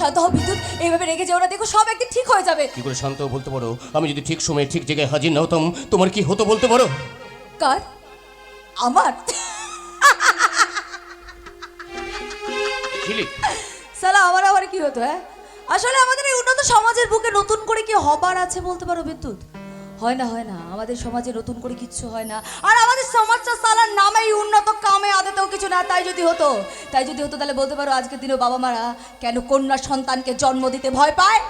শান্ত হও বিদ্যুৎ। এইভাবে রেগে যেও না। দেখো সব একদিন ঠিক হয়ে যাবে। কি করে শান্ত বলতে পারো? আমি যদি ঠিক সময়ে ঠিক জায়গায় হাজির না হতাম তোমার কি হতো বলতে পারো? কার? আমার? সালা আমার আবার কি হতো হ্যাঁ? আসলে আমাদের এই উন্নত সমাজের বুকে নতুন করে কি হবার আছে বলতে পারো বিদ্যুৎ? হয় না হয় না। আমাদের সমাজে নতুন করে কিচ্ছু হয় না। আর আমাদের সমাজটা সালার নামেই উন্নত কামে আদতেও কিছু না, তাই যদি হতো, তাই যদি হতো, তাহলে বলতে পারো আজকের দিনে বাবা মারা কেন কন্যা সন্তানকে জন্ম দিতে ভয় পায়?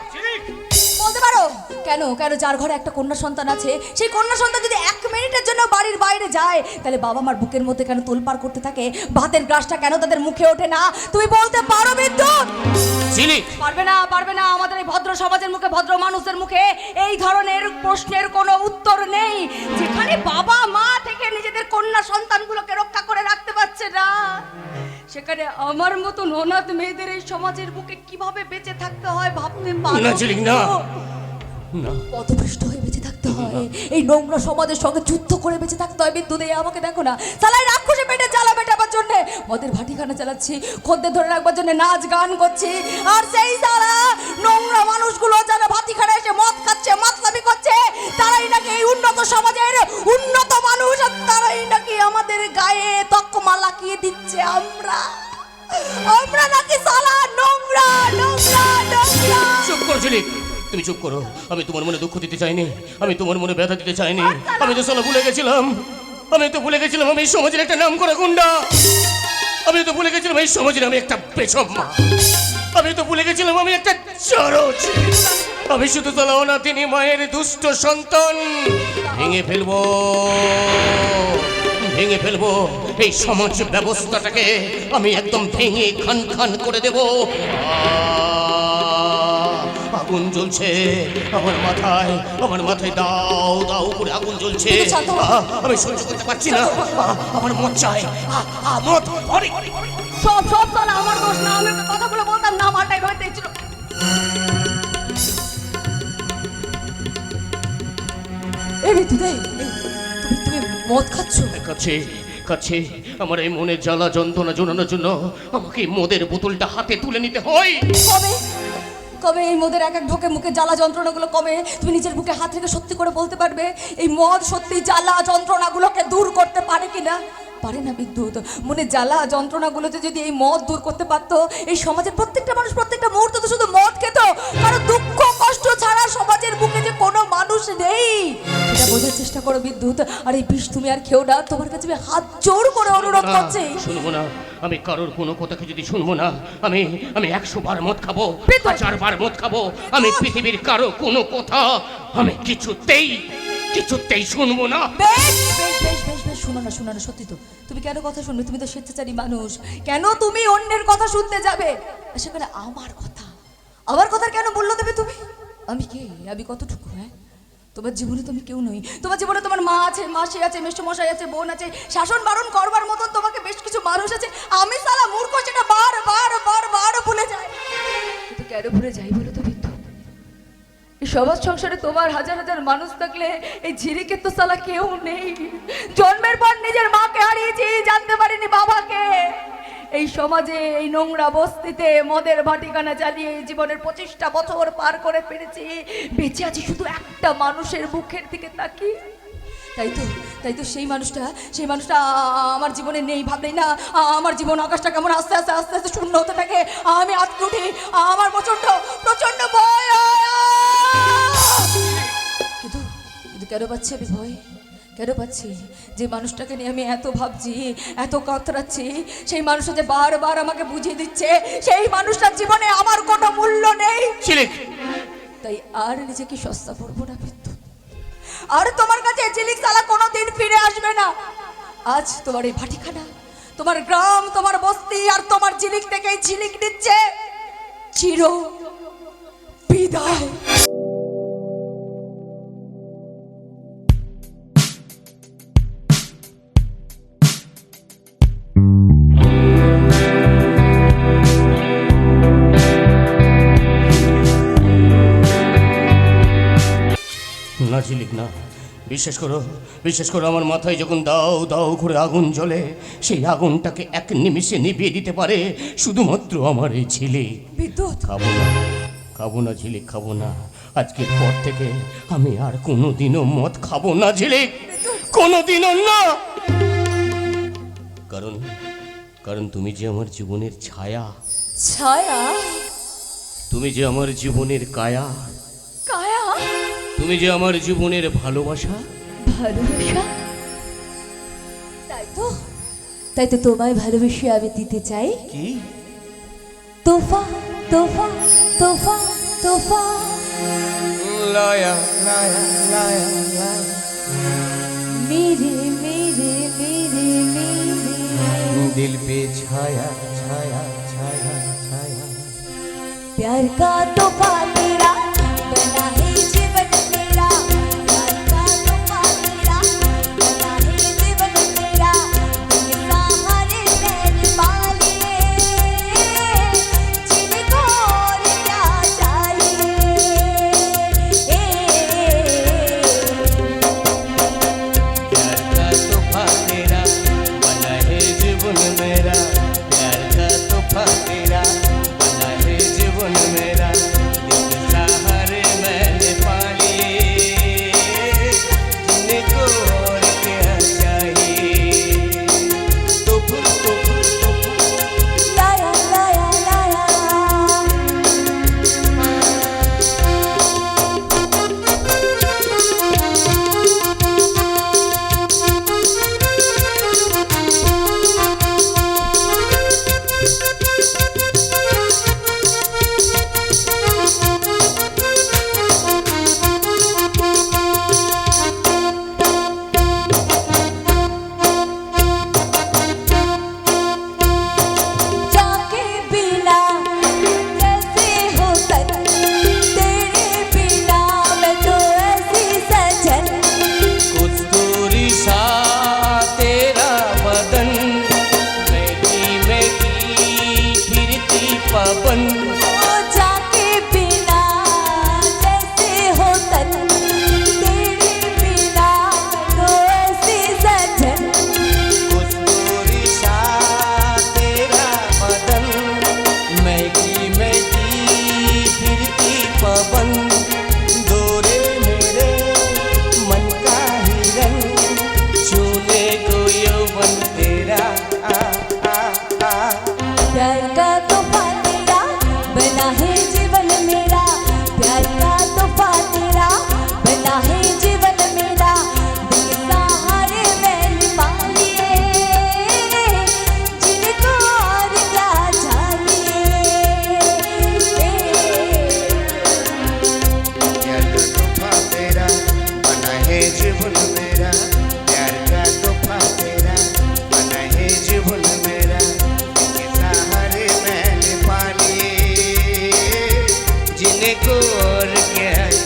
কেন? কেন যার ঘরে একটা কন্যা সন্তান আছে সেই কন্যা সন্তান যদি এক মিনিটের জন্য বাড়ির বাইরে যায় তাহলে বাবা মার বুকের মধ্যে কেন তোলপাড় করতে থাকে? ভাতের গ্রাসটা কেন তাদের মুখে ওঠে না? তুমি বলতে পারো বিদ্যুৎ পারবে না পারবে না আমাদের এই ভদ্র সমাজের মুখে ভদ্র মানুষের মুখে এই ধরনের প্রশ্নের কোনো উত্তর নেই। যেখানে বাবা মা থেকে নিজেদের কন্যা সন্তানগুলোকে রক্ষা করে রাখতে পারছে না সেখানে আমার মতন অনাথ মেয়েদের এই সমাজের বুকে কীভাবে বেঁচে থাকতে হয় ভাবতে পারো। না পথভ্রষ্ট হয়ে বেঁচে থাকতে হয়। এই নোংরা সমাজের সঙ্গে যুদ্ধ করে বেঁচে থাকতে হয়। বিদ্যুৎ এই আমাকে দেখো না। সালাই রাক্ষসে পেটে জ্বালা মেটাবার জন্য। মদের ভাটিখানা চালাচ্ছি খদ্দের ধরে রাখবার জন্য নাচ গান করছি। আর সেই সালা নোংরা মানুষগুলো যারা ভাটিখানা এসে মদ খাচ্ছে মাতলামি করছে। তুমি চুপ করো। আমি তোমার মনে দুঃখ দিতে চাইনি। আমি তোমার মনে ব্যথা দিতে চাইনি। আমি তো সালা ভুলে গেছিলাম। আমি তো ভুলে গেছিলাম আমি সমাজের একটা নাম করা গুন্ডা। আমি তো ভুলে গেছিলাম এই সমাজের আমি একটা পেছম্মা আমি তো ভুলে গেছিলাম আমি একটা চরচ। আমি শুধু চালাও না তিনি মায়ের দুষ্ট সন্তান। ভেঙে ফেলব। ভেঙে ফেলব। এই সমাজ ব্যবস্থাটাকে আমি একদম ভেঙে খান খান করে দেবো! আগুন জ্বলছে। আমার মাথায় আমার মাথায় দাও দাও করে আগুন জ্বলছে! আমি সহ্য করতে পারছি না। আমার চাই আহ! আহ! সব সব সালা আমার দোষ না। আমি কথাগুলো বলতাম না তুমি তুমি মদ খাচ্ছ? কাছে কাছে আমার এই মনে জ্বালা যন্ত্রণা জোনানোর জন্য আমাকে মদের বোতলটা হাতে তুলে নিতে হয়। কবে? কবে এই মদের এক এক ঢোকে মুখে জ্বালা যন্ত্রণাগুলো কবে তুমি নিজের বুকে হাত রেখে সত্যি করে বলতে পারবে এই মদ সত্যি জ্বালা যন্ত্রণাগুলোকে দূর করতে পারে কিনা? পারে না বিদ্যুৎ। মনে জ্বালা যন্ত্রণাগুলোতে যদি এই মদ দূর করতে পারতো এই সমাজের প্রত্যেকটা মানুষ প্রত্যেকটা মুহূর্তে তো শুধু মদ খেত। কারণ দুঃখ কষ্ট ছাড়া সমাজের বুকে যে কোনো মানুষ নেই। সেটা বোঝার চেষ্টা করো বিদ্যুৎ। আর এই বিষ তুমি আর খেও না। তোমার কাছে আমি হাত জোর করে অনুরোধ না, করছি। শুনব না। আমি কারোর কোনো কথাকে যদি শুনব না আমি আমি একশো বার মদ খাব! হাজার বার মদ খাব আমি পৃথিবীর কারও কোনো কথা আমি কিছুতেই কিছুতেই শুনব না। বেশ বেশ বেশ বেশ বেশ শোনো না শোনো না সত্যি তো। তুমি কেন কথা শুনবে? তুমি তো স্বেচ্ছাচারী মানুষ। কেন তুমি অন্যের কথা শুনতে যাবে? সেখানে আমার কথা। আমার কথা কেন মূল্য দেবে তুমি? আমি কে? আমি কতটুকু হ্যাঁ? তোমার জীবনে তুমি কেউ নই। তোমার জীবনে তোমার মা আছে মাসি আছে মেষ্টমশাই আছে, বোন আছে। শাসন বারণ করবার মতন তোমাকে বেশ কিছু মানুষ আছে। আমি সালা মূর্খ, সেটা বার বার বার বার ভুলে যাই। কিন্তু কেন ভুলে যাই বলো তো এই সমাজ সংসারে তোমার হাজার হাজার মানুষ থাকলে এই ঝিরিকে তো সালা কেউ নেই। জন্মের পর নিজের মাকে হারিয়েছি, জানতে পারিনি বাবাকে। এই সমাজে, এই নোংরা বস্তিতে মদের ভাটিখানা চালিয়ে জীবনের পঁচিশটা বছর পার করে পেরেছি বেঁচে আছি শুধু একটা মানুষের মুখের দিকে তাকিয়ে। তাই তো তাই তো সেই মানুষটা সেই মানুষটা আমার জীবনে নেই, ভাবলেই না, আমার জীবন আকাশটা কেমন আস্তে আস্তে আস্তে আস্তে শূন্য হতে থাকে। আমি আজকে উঠি, আমার প্রচণ্ড প্রচণ্ড ভয়। কিন্তু কিন্তু কেন পাচ্ছি আমি ভয়? কেন পাচ্ছি? যে মানুষটাকে নিয়ে আমি এত ভাবছি এত কাতরাচ্ছি সেই মানুষটা যে বারবার আমাকে বুঝিয়ে দিচ্ছে সেই মানুষটার জীবনে আমার কোনো মূল্য নেই। তাই আর নিজেকে সস্তা পড়ব না বিদ্যুৎ। আর তোমার কাছে ঝিলিক সালা কোনোদিন ফিরে আসবে না। আজ তোমার এই ভাটিখানা তোমার গ্রাম তোমার বস্তি আর তোমার ঝিলিক থেকে ঝিলিক দিচ্ছে চির বিদায়। না ঝিলিক না বিশ্বাস করো বিশ্বাস করো আমার মাথায় যখন দাও দাও করে আগুন জ্বলে সেই আগুনটাকে এক নিমিষে নিভিয়ে দিতে পারে শুধুমাত্র আমার এই ছেলে বিদ্যুৎ। খাব না খাব না ঝিলিক খাব না। আজকের পর থেকে আমি আর কোনোদিনও মদ খাব না ঝিলিক। কোনোদিনও না। কারণ কারণ তুমি যে আমার জীবনের ছায়া ছায়া? তুমি যে আমার জীবনের কায়া তুমি যে আমার জীবনের ভালোবাসা ভালোবাসা তাই তো তাই তো তোমায় ভালোবেসে আমি দিতে চাই কি তোফা তোফা তোফা তোফা লায়া লায়া লায়া লায়া মেরে মেরে মেরে মেরে दिल पे छाया छाया छाया छाया प्यार का तोहफा அப்பன் 사해 ने कोर क्या